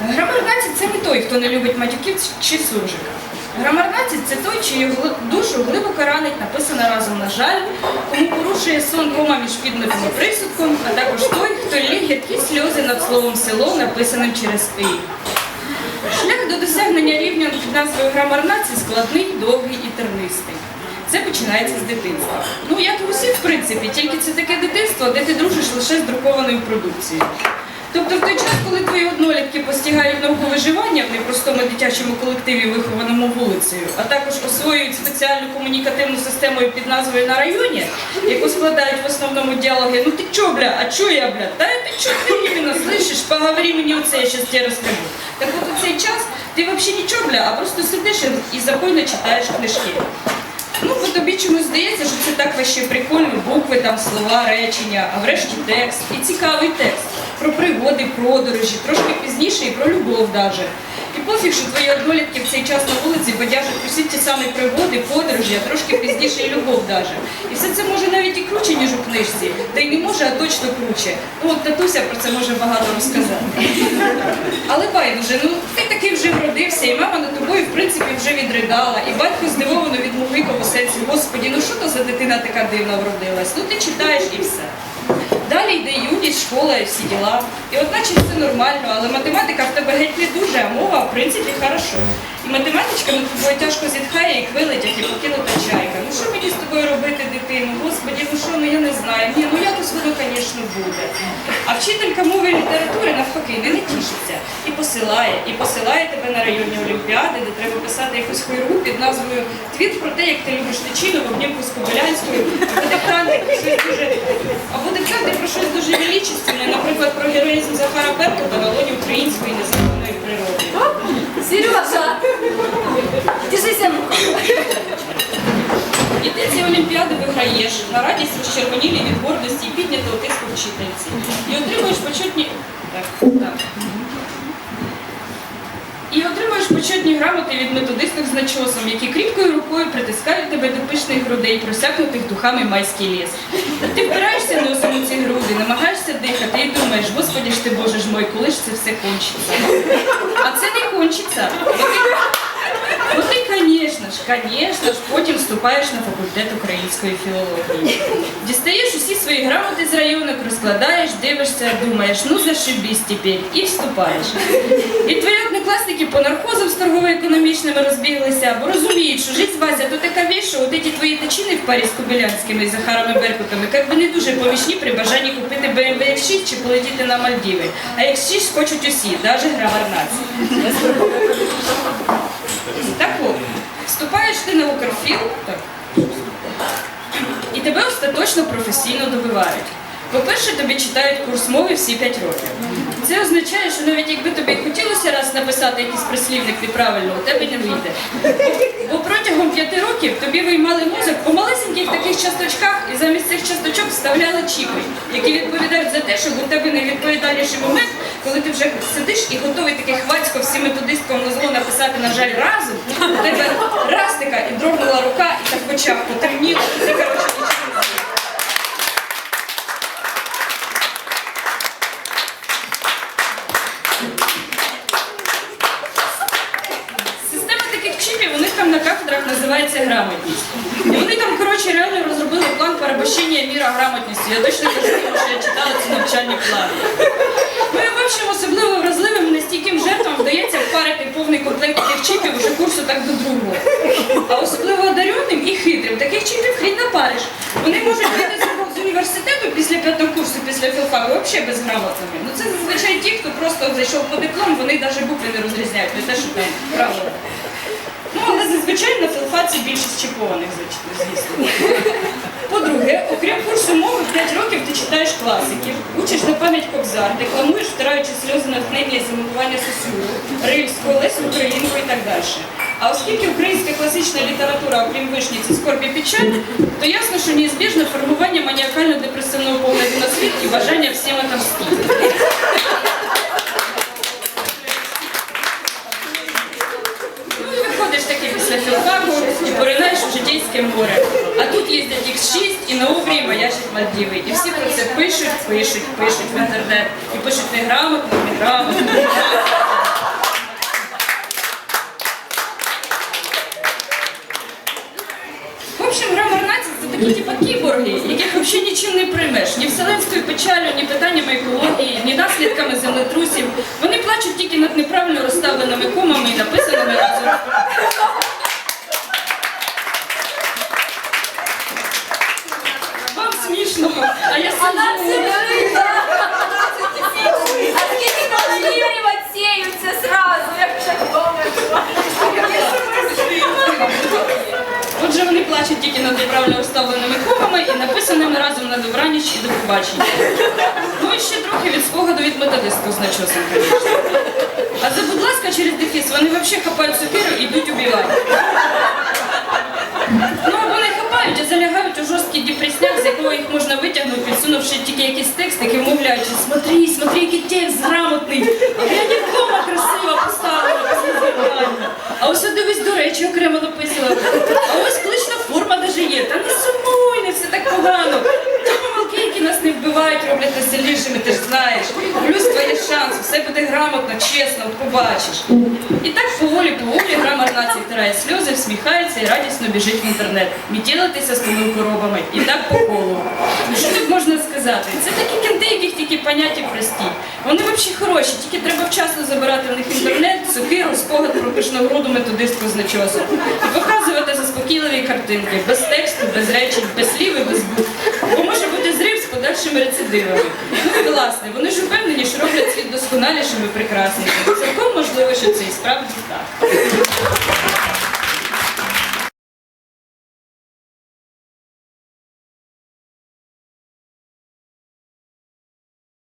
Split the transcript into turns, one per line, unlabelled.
Грамарнація це не той, хто не любить матюків чи суржика. Грамарнація це той, чию душу глибоко ранить, написана разом на жаль, кому порушує сон кома між підметом і присудком, а також той, хто лє гіркі сльози над словом село, написаним через «и». Шлях до досягнення рівня під назвою грамарнації складний, довгий і тернистий. Це починається з дитинства. Ну, як і усі, в принципі, тільки це таке дитинство, де ти дружиш лише з друкованою продукцією. Тобто в той час, коли твої однолітки постігають науку виживання в непростому дитячому колективі, вихованому вулицею, а також освоюють спеціальну комунікативну систему під назвою на районі, яку складають в основному діалоги «Ну ти чо, бля, а чо я, бля? Та ти чо ти іменно слышиш? Поговори мені оце, я щас тебе розкажу. Так от у цей час ти взагалі нічого, бля, а просто сидиш і- запойно читаєш книжки. Ну, бо тобі чомусь здається, що це так вообще прикольно, букви, там, слова, речення, а врешті текст. І цікавий текст про пригоди, подорожі, трошки пізніше і про любов даже. І пофіг, що твої однолітки в цей час на вулиці бодяжать усі ті самі пригоди, подорожі, а трошки пізніше і любов даже. І все це може навіть і круче, ніж у книжці. Та й не може, а точно круче. Ну от татуся про це може багато розказати. Але байдуже, ну таки вже вродився, і мама над тобою, в принципі, вже відридала, і батько здивовано відмовикав у серці, господі, ну що то за дитина така дивна вродилась? Ну ти читаєш і все. Далі йде юність, школа і всі діла. І от наче все нормально, але математика в тебе геть не дуже, а мова, в принципі, хорошо. І математичка над тобою тяжко зітхає і квилить, як і покинута чайка. Ну що мені з тобою робити, дитину? Господі, ну що, ну я не знаю. Ні, ну якось воно, звісно, буде. А вчителька мови і літератури навпаки не, тішиться. І посилає, і посилає тебе на районні олімпіади, де треба писати якусь хуйру під назвою Твіт про те, як ти любиш Тичину в з Кобилянською, або диктанти щось дуже щось величественне, наприклад, про героїзм Захара Беркута на лоні української незаконної природи.
Сережа! Держися!
І ти ці олімпіади виграєш на радість розчервонілі від гордості і піднятого тиску вчительці. І отримуєш почетні. Так, так. І отримуєш почетні грамоти від методисток з начосом, які кріпкою рукою притискають тебе до пишних грудей, просякнутих духами майський ліс. Ти впираєшся груди, намагаєшся дихати і думаєш, господі ж ти Боже ж мой, коли ж це все кончиться? А це не кончиться. Ну ти, звісно ж, звісно ж, потім вступаєш на факультет української філології. Дістаєш усі свої грамоти з районок, розкладаєш, дивишся, думаєш, ну зашибісь тепер, і вступаєш. І твої однокласники по нархозам з торгово-економічними розбіглися, бо розуміють, що життя Вася то така віч, що от ці твої тачини в парі з Кобилянськими і Захарами Беркутами, як би не дуже помічні при бажанні купити BMW X6 чи полетіти на Мальдіви. А X6 хочуть усі, навіть граварнаці. Так от, вступаєш ти на Укрфіл, і тебе остаточно професійно добивають. По-перше, тобі читають курс мови всі 5 років. Це означає, що навіть якби тобі хотілося раз написати якийсь прислівник неправильно, у тебе не вийде. Бо протягом 5 років тобі виймали мозок по малесеньких таких часточках і замість цих часточок вставляли чіпи, які відповідають за те, щоб у тебе найвідповідальніший момент, коли ти вже сидиш і готовий таки хвацько всім методисткам на зло написати, на жаль, разом, у тебе раз така і дрогнула рука, і так в очах потемніло, і ти, коротше, нічого. Система таких чіпів, у них там на кафедрах називається грамотність. І вони там, коротше, реально розробили порабощення міра грамотністю. Я точно кажу, тому що я читала ці навчальні плани. Ну і особливо вразливим і нестійким жертвам вдається впарити повний комплект таких чіпів уже курсу так до другого. А особливо одареним і хитрим таких чіпів хрін напариш. Вони можуть вийти з- університету після п'ятого курсу, після філфаку, взагалі безграмотними. Ну це зазвичай ті, хто просто зайшов по диплом, вони навіть букви не розрізняють, не те, що там правило. Зазвичай на філфаці більшість чіпованих, звісно. По-друге, окрім курсу мови, 5 років ти читаєш класиків, учиш на пам'ять кобзар, декламуєш, втираючи сльози натхнення і замилування Сосюру, Рильську, Лесю Українку і так далі. А оскільки українська класична література, окрім вишниці, скорбі печаль, то ясно, що неізбіжно формування маніакально-депресивного погляду на світ і бажання всім отомстити. на філфаку і поринаєш у житейське море. А тут їздять їх шість і на обрії маячать Мальдіви. І всі про це пишуть, пишуть, пишуть в інтернет. І пишуть неграмотно, неграмотно, неграмотно. В общем, грамор це такі типа кіборги, яких взагалі нічим не приймеш, ні вселенською печалю, ні питаннями екології, ні наслідками землетрусів. Вони плачуть тільки над неправильно розставленими комами і написаними разом. Неправильно розставленими комами і написаними разом на добраніч і до побачення. Ну і ще трохи від спогаду від методистку з. А за, будь ласка, через дефіс вони взагалі хапають сокиру і йдуть убивати. Ну або не хапають, а залягають у жорсткий депресняк, з якого їх можна витягнути, підсунувши тільки якийсь текст, який вмовляючи, смотри, смотри, який текст грамотний, а глянь, як кома красиво поставила. А ось дивись, до речі, окремо написала. А ось клична форма даже є. Та не сумуй, не все так погано. Ті помилки, які нас не вбивають, роблять нас сильнішими, ти ж знаєш. Плюс твоє шанс, все буде чесно, побачиш. І так поволі поволі грамар нації втирає сльози, всміхається і радісно біжить в інтернет. Мітілитися з помилкоробами. І так по колу. Що тут можна сказати? Це такі кінти, яких тільки поняття прості. Вони взагалі хороші, тільки треба вчасно забирати в них інтернет, сокиру, спогад про пишногруду методистку з начосом. І показувати заспокійливі картинки, без тексту, без речень, без слів і без букв. Подальшими рецидивами. Власне, вони ж впевнені, що роблять світ досконалішим і прекраснішим. Цілком можливо, що це і справді так.